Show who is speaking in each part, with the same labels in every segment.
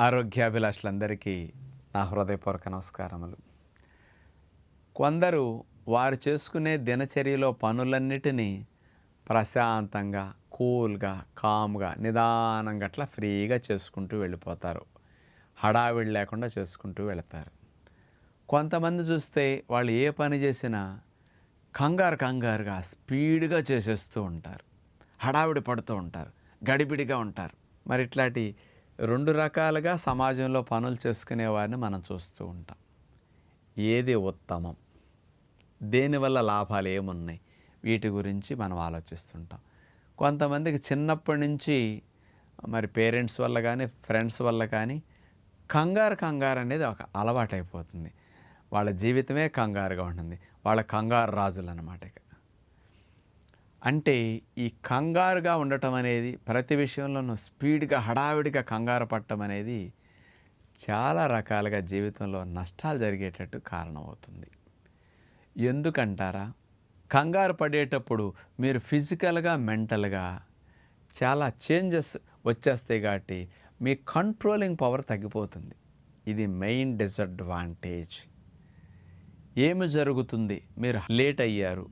Speaker 1: ఆరోగ్యాభిలాషులందరికీ నా హృదయపూర్వక నమస్కారములు. కొందరు వారు చేసుకునే దినచర్యలో పనులన్నిటినీ ప్రశాంతంగా కూల్గా కామ్గా నిదానంగా అట్లా ఫ్రీగా చేసుకుంటూ వెళ్ళిపోతారు. హడావిడి లేకుండా చేసుకుంటూ వెళతారు. కొంతమంది చూస్తే వాళ్ళు ఏ పని చేసినా కంగారు కంగారుగా స్పీడ్గా చేసేస్తూ ఉంటారు. హడావిడి పడుతూ ఉంటారు. గడిబిడిగా ఉంటారు. మరి ఇట్లాంటి రెండు రకాలుగా సమాజంలో పనులు చేసుకునే వారిని మనం చూస్తూ ఉంటాం. ఏది ఉత్తమం? దేనివల్ల లాభాలు ఏమున్నాయి? వీటి గురించి మనం ఆలోచిస్తుంటాం. కొంతమందికి చిన్నప్పటి నుంచి మరి పేరెంట్స్ వల్ల కానీ ఫ్రెండ్స్ వల్ల కానీ కంగారు కంగారు అనేది ఒక అలవాటైపోతుంది. వాళ్ళ జీవితమే కంగారుగా ఉంటుంది. వాళ్ళ కంగారు రాజులు అన్నమాట ఇక. అంటే ఈ కంగారుగా ఉండటం అనేది ప్రతి విషయంలోనూ స్పీడ్గా హడావిడిగా కంగారు పట్టడం అనేది చాలా రకాలుగా జీవితంలో నష్టాలు జరిగేటట్టు కారణమవుతుంది. ఎందుకంటారా? కంగారు పడేటప్పుడు మీరు ఫిజికల్గా మెంటల్గా చాలా చేంజెస్ వచ్చేస్తాయి కాబట్టి మీ కంట్రోలింగ్ పవర్ తగ్గిపోతుంది. ఇది మెయిన్ డిసడ్వాంటేజ్. ఏమి జరుగుతుంది? మీరు లేట్ అయ్యారు.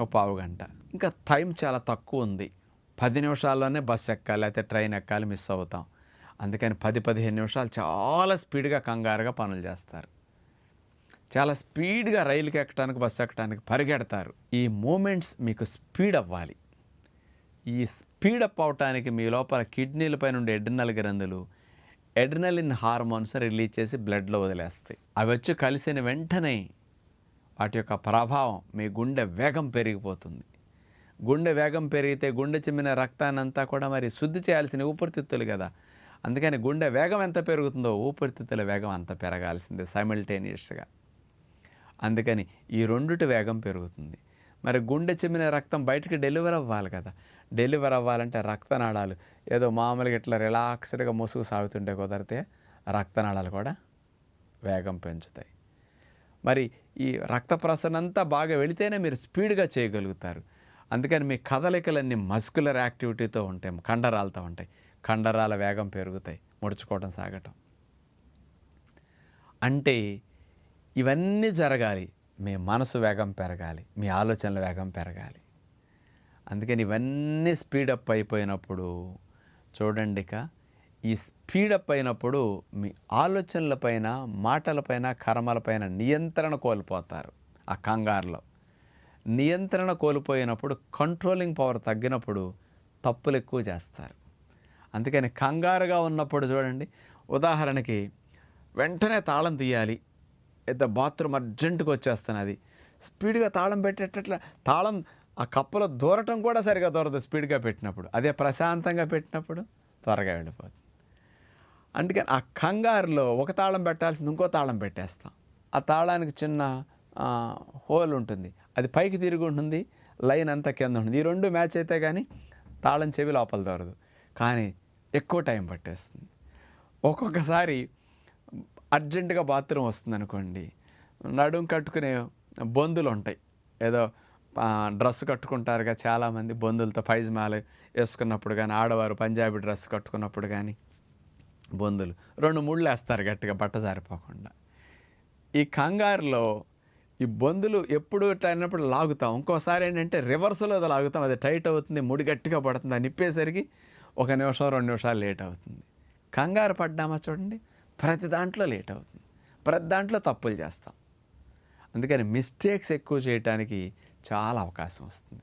Speaker 1: ఒక పావు గంట ఇంకా టైం చాలా తక్కువ ఉంది. పది నిమిషాల్లోనే బస్సు ఎక్కాలి అయితే ట్రైన్ ఎక్కాలి మిస్ అవుతాం. అందుకని పది పదిహేను నిమిషాలు చాలా స్పీడ్గా కంగారుగా పనులు చేస్తారు. చాలా స్పీడ్గా రైలుకి ఎక్కడానికి బస్సు ఎక్కడానికి పరిగెడతారు. ఈ మూమెంట్స్ మీకు స్పీడ్ అవ్వాలి. ఈ స్పీడ్ అప్ అవటానికి మీ లోపల కిడ్నీలపై నుండి ఎడ్రినల్ గ్రంథులు ఎడ్రినలిన్ హార్మోన్స్ రిలీజ్ చేసి బ్లడ్లో వదిలేస్తాయి. అవి వచ్చి కలిసిన వెంటనే వాటి యొక్క ప్రభావం మీ గుండె వేగం పెరిగిపోతుంది. గుండె వేగం పెరిగితే గుండె చిమ్మిన రక్తాన్నంతా కూడా మరి శుద్ధి చేయాల్సిన ఊపిరితిత్తులు కదా. అందుకని గుండె వేగం ఎంత పెరుగుతుందో ఊపిరితిత్తుల వేగం అంత పెరగాల్సిందే సైమిల్టేనియస్గా అందుకని ఈ రెండుటి వేగం పెరుగుతుంది. మరి గుండె చిమ్మిన రక్తం బయటికి డెలివర్ అవ్వాలి కదా. డెలివర్ అవ్వాలంటే రక్తనాళాలు ఏదో మామూలుగా ఇట్లా రిలాక్స్డ్గా ముసుగు సాగుతుంటే కుదిరితే రక్తనాళాలు కూడా వేగం పెంచుతాయి. మరి ఈ రక్త ప్రసరణ అంతా బాగా వెళితేనే మీరు స్పీడ్గా చేయగలుగుతారు. అందుకని మీ కదలికలన్నీ మస్కులర్ యాక్టివిటీతో ఉంటాయి కండరాలతో ఉంటాయి. కండరాల వేగం పెరుగుతాయి ముడుచుకోవడం సాగటం. అంటే ఇవన్నీ జరగాలి. మీ మనసు వేగం పెరగాలి మీ ఆలోచనల వేగం పెరగాలి. అందుకని ఇవన్నీ స్పీడప్ అయిపోయినప్పుడు చూడండి ఇక ఈ స్పీడప్ అయినప్పుడు మీ ఆలోచనలపైన మాటలపైన కర్మలపైన నియంత్రణ కోల్పోతారు ఆ కంగారులో. నియంత్రణ కోల్పోయినప్పుడు కంట్రోలింగ్ పవర్ తగ్గినప్పుడు తప్పులు ఎక్కువ చేస్తారు. అందుకని కంగారుగా ఉన్నప్పుడు చూడండి ఉదాహరణకి వెంటనే తాళం తీయాలి. పెద్ద బాత్రూమ్ అర్జెంటుగా వచ్చేస్తున్నది స్పీడ్గా తాళం పెట్టేటట్ల తాళం ఆ కప్పలో దూరటం కూడా సరిగా దూరదు స్పీడ్గా పెట్టినప్పుడు. అదే ప్రశాంతంగా పెట్టినప్పుడు త్వరగా వెళ్ళిపోతుంది. అందుకని ఆ కంగారులో ఒక తాళం పెట్టాల్సింది ఇంకో తాళం పెట్టేస్తాం. ఆ తాళానికి చిన్న హోల్ ఉంటుంది. అది పైకి తిరిగి ఉంటుంది లైన్ అంతా కింద ఉంటుంది. ఈ రెండు మ్యాచ్ అయితే కానీ తాళం చెవి లోపల దొరదు. కానీ ఎక్కువ టైం పట్టేస్తుంది. ఒక్కొక్కసారి అర్జెంటుగా బాత్రూమ్ వస్తుంది అనుకోండి నడుం కట్టుకునే బొందులు ఉంటాయి. ఏదో డ్రెస్ కట్టుకుంటారుగా చాలామంది బొందులతో పైజమాలు వేసుకున్నప్పుడు కానీ ఆడవారు పంజాబీ డ్రెస్ కట్టుకున్నప్పుడు కానీ బొందులు రెండు ముళ్ళు వేస్తారు గట్టిగా బట్ట జారిపోకుండా. ఈ కంగారులో ఈ బొందులు ఎప్పుడు ఇట్లా అయినప్పుడు లాగుతాం. ఇంకోసారి ఏంటంటే రివర్స్లో అది లాగుతాం. అది టైట్ అవుతుంది ముడి గట్టిగా పడుతుంది అని నిప్పేసరికి ఒక నిమిషం రెండు నిమిషాలు లేట్ అవుతుంది. కంగారు పడ్డామా చూడండి. ప్రతి దాంట్లో లేట్ అవుతుంది. ప్రతి దాంట్లో తప్పులు చేస్తాం. అందుకని మిస్టేక్స్ ఎక్కువ చేయడానికి చాలా అవకాశం వస్తుంది.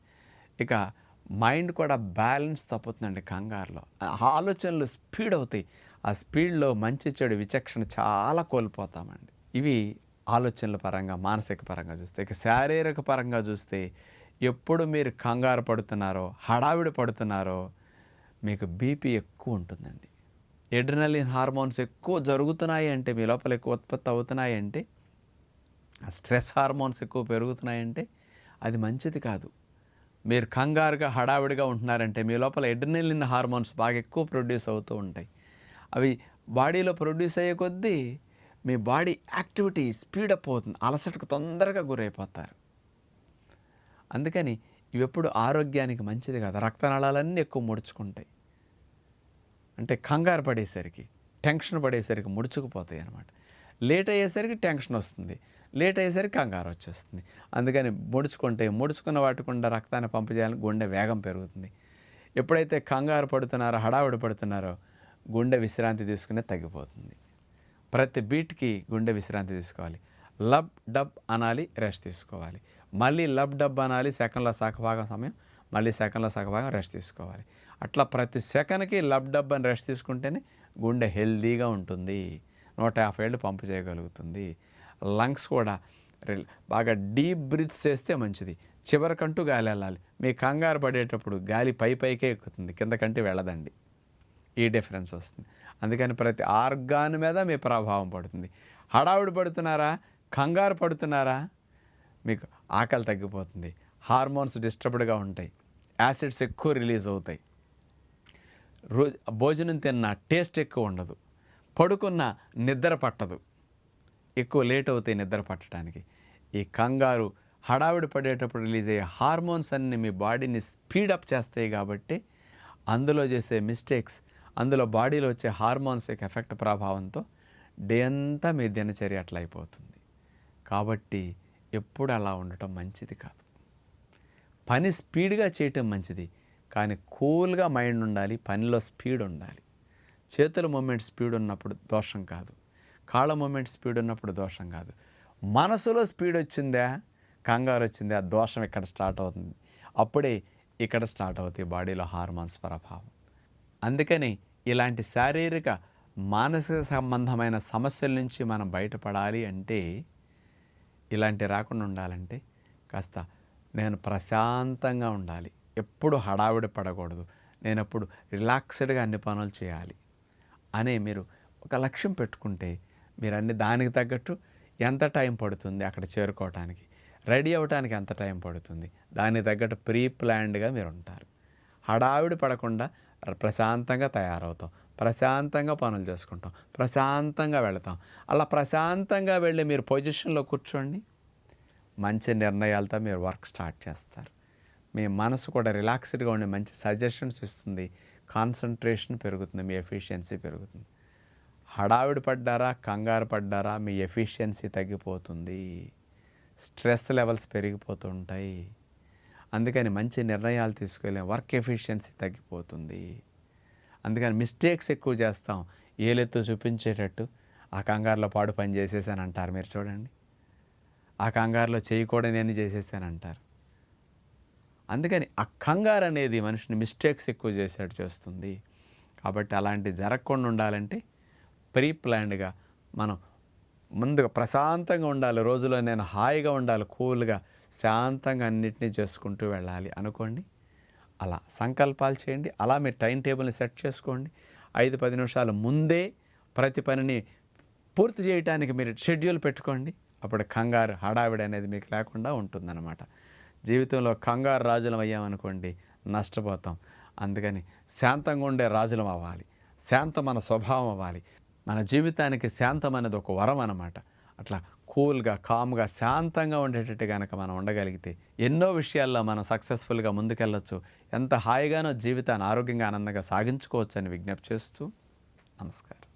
Speaker 1: ఇక మైండ్ కూడా బ్యాలెన్స్ తప్పుతుందండి కంగారులో. ఆలోచనలు స్పీడ్ అవుతాయి. ఆ స్పీడ్లో మంచి చెడు విచక్షణ చాలా కోల్పోతామండి. ఇవి ఆలోచనల పరంగా మానసిక పరంగా చూస్తే ఇక శారీరక పరంగా చూస్తే ఎప్పుడు మీరు కంగారు పడుతున్నారో హడావిడి పడుతున్నారో మీకు బీపీ ఎక్కువ ఉంటుందండి. ఎడ్రినలిన్ హార్మోన్స్ ఎక్కువ జరుగుతున్నాయి అంటే మీ లోపల ఎక్కువ ఉత్పత్తి అవుతున్నాయి అంటే ఆ స్ట్రెస్ హార్మోన్స్ ఎక్కువ పెరుగుతున్నాయంటే అది మంచిది కాదు. మీరు కంగారుగా హడావిడిగా ఉంటున్నారంటే మీ లోపల ఎడ్రినలిన్ హార్మోన్స్ బాగా ఎక్కువ ప్రొడ్యూస్ అవుతూ ఉంటాయి. అవి బాడీలో ప్రొడ్యూస్ అయ్యే కొద్దీ మీ బాడీ యాక్టివిటీ స్పీడప్ అవుతుంది. అలసటకు తొందరగా గురైపోతారు. అందుకని ఇవి ఎప్పుడు ఆరోగ్యానికి మంచిది కాదు. రక్తనాళాలన్నీ ఎక్కువ ముడుచుకుంటాయి. అంటే కంగారు పడేసరికి టెన్షన్ పడేసరికి ముడుచుకుపోతాయి అనమాట లేట్ అయ్యేసరికి టెన్షన్ వస్తుంది. లేట్ అయ్యేసరికి కంగారు వచ్చేస్తుంది. అందుకని ముడుచుకుంటే ముడుచుకున్న వాటికుండా రక్తాన్ని పంపు చేయాలని గుండె వేగం పెరుగుతుంది. ఎప్పుడైతే కంగారు పడుతున్నారో హడావుడి పడుతున్నారో గుండె విశ్రాంతి తీసుకునే తగ్గిపోతుంది. ప్రతి బీట్కి గుండె విశ్రాంతి తీసుకోవాలి. లబ్ డబ్ అనాలి రెస్ట్ తీసుకోవాలి. మళ్ళీ లబ్ డబ్ అనాలి సెకండ్ల సగభాగం సమయం మళ్ళీ సెకండ్ల సగభాగం రెస్ట్ తీసుకోవాలి. అట్లా ప్రతి సెకండ్కి లబ్ డబ్ అని రెస్ట్ తీసుకుంటేనే గుండె హెల్దీగా ఉంటుంది. నూట యాభై ఏళ్ళు పంపు చేయగలుగుతుంది. లంగ్స్ కూడా బాగా డీప్ బ్రీత్స్ చేస్తే మంచిది. చివరికంటూ గాలి వెళ్ళాలి. మీ కంగారు పడేటప్పుడు గాలి పై పైకే ఎక్కుతుంది. కిందకంటే వెళ్ళదండి. ఈ డిఫరెన్స్ వస్తుంది. అందుకని ప్రతి ఆర్గాన్ మీద మీ ప్రభావం పడుతుంది. హడావుడి పడుతున్నారా? కంగారు పడుతున్నారా? మీకు ఆకలి తగ్గిపోతుంది. హార్మోన్స్ డిస్టర్బ్డ్గా ఉంటాయి. యాసిడ్స్ ఎక్కువ రిలీజ్ అవుతాయి. రోజు భోజనం తిన్న టేస్ట్ ఎక్కువ ఉండదు. పడుకున్న నిద్ర పట్టదు. ఎక్కువ లేట్ అవుతాయి నిద్ర పట్టడానికి. ఈ కంగారు హడావిడి పడేటప్పుడు రిలీజ్ అయ్యే హార్మోన్స్ అన్ని మీ బాడీని స్పీడప్ చేస్తాయి కాబట్టి అందులో చేసే మిస్టేక్స్ అందులో బాడీలో వచ్చే హార్మోన్స్ యొక్క ఎఫెక్ట్ ప్రభావంతో డే అంతా మీ దినచర్య అట్లా అయిపోతుంది. కాబట్టి ఎప్పుడు అలా ఉండటం మంచిది కాదు. పని స్పీడ్గా చేయటం మంచిది కానీ కూల్గా మైండ్ ఉండాలి పనిలో స్పీడ్ ఉండాలి. చేతుల మూమెంట్ స్పీడ్ ఉన్నప్పుడు దోషం కాదు కాళ్ళ మూమెంట్ స్పీడ్ ఉన్నప్పుడు దోషం కాదు. మనసులో స్పీడ్ వచ్చిందా కంగారు వచ్చిందా దోషం ఇక్కడ స్టార్ట్ అవుతుంది. అప్పుడే ఇక్కడ స్టార్ట్ అవుతాయి బాడీలో హార్మోన్స్ ప్రభావం. అందుకని ఇలాంటి శారీరక మానసిక సంబంధమైన సమస్యల నుంచి మనం బయటపడాలి అంటే ఇలాంటి రాకుండా ఉండాలంటే కాస్త నేను ప్రశాంతంగా ఉండాలి. ఎప్పుడు హడావిడి పడకూడదు. నేను ఎప్పుడు రిలాక్స్డ్గా అన్ని పనులు చేయాలి అనే మీరు ఒక లక్ష్యం పెట్టుకుంటే మీరు అన్ని దానికి తగ్గట్టు ఎంత టైం పడుతుంది అక్కడ చేరుకోవటానికి? రెడీ అవ్వటానికి ఎంత టైం పడుతుంది? దానికి తగ్గట్టు ప్రీ ప్లాన్డ్గా మీరు ఉంటారు. హడావిడి పడకుండా ప్రశాంతంగా తయారవుతాం. ప్రశాంతంగా పనులు చేసుకుంటాం. ప్రశాంతంగా వెళతాం. అలా ప్రశాంతంగా వెళ్ళి మీరు పొజిషన్లో కూర్చోండి. మంచి నిర్ణయాలతో మీరు వర్క్ స్టార్ట్ చేస్తారు. మీ మనసు కూడా రిలాక్స్డ్గా ఉండి మంచి సజెషన్స్ ఇస్తుంది. కాన్సన్ట్రేషన్ పెరుగుతుంది. మీ ఎఫిషియన్సీ పెరుగుతుంది. హడావిడి పడ్డారా? కంగారు పడ్డారా? మీ ఎఫిషియన్సీ తగ్గిపోతుంది. స్ట్రెస్ లెవెల్స్ పెరిగిపోతుంటాయి. అందుకని మంచి నిర్ణయాలు తీసుకోలేం. వర్క్ ఎఫిషియన్సీ తగ్గిపోతుంది. అందుకని మిస్టేక్స్ ఎక్కువ చేస్తాం. ఏలెత్తు చూపించేటట్టు. ఆ కంగారులో పాడు పని చేసేసాను అంటారు మీరు చూడండి. ఆ కంగారులో చేయకూడని నేను చేసేసాను అంటారు. అందుకని ఆ కంగారు అనేది మనిషిని మిస్టేక్స్ ఎక్కువ చేసేట్టు చేస్తుంది. కాబట్టి అలాంటి జరగకుండా ఉండాలంటే ప్రీ ప్లాన్డ్గా మనం ముందుగా ప్రశాంతంగా ఉండాలి. రోజులో నేను హాయిగా ఉండాలి. కూల్గా శాంతంగా అన్నిటినీ చేసుకుంటూ వెళ్ళాలి అనుకోండి. అలా సంకల్పాలు చేయండి. అలా మీరు టైం టేబుల్ని సెట్ చేసుకోండి. ఐదు పది నిమిషాల ముందే ప్రతి పనిని పూర్తి చేయడానికి మీరు షెడ్యూల్ పెట్టుకోండి. అప్పుడు కంగారు హడావిడి అనేది మీకు లేకుండా ఉంటుందన్నమాట. జీవితంలో కంగారు రాజులం అయ్యామనుకోండి నష్టపోతాం. అందుకని శాంతంగా ఉండే రాజులం అవ్వాలి. శాంతం మన స్వభావం అవ్వాలి. మన జీవితానికి శాంతం అనేది ఒక వరం అన్నమాట. అట్లా కూల్గా కామ్గా శాంతంగా ఉండేటట్టు కనుక మనం ఉండగలిగితే ఎన్నో విషయాల్లో మనం సక్సెస్ఫుల్గా ముందుకెళ్ళొచ్చు. ఎంత హాయిగానో జీవితాన్ని ఆరోగ్యంగా ఆనందంగా సాగించుకోవచ్చు అని విజ్ఞప్తి చేస్తూ నమస్కారం.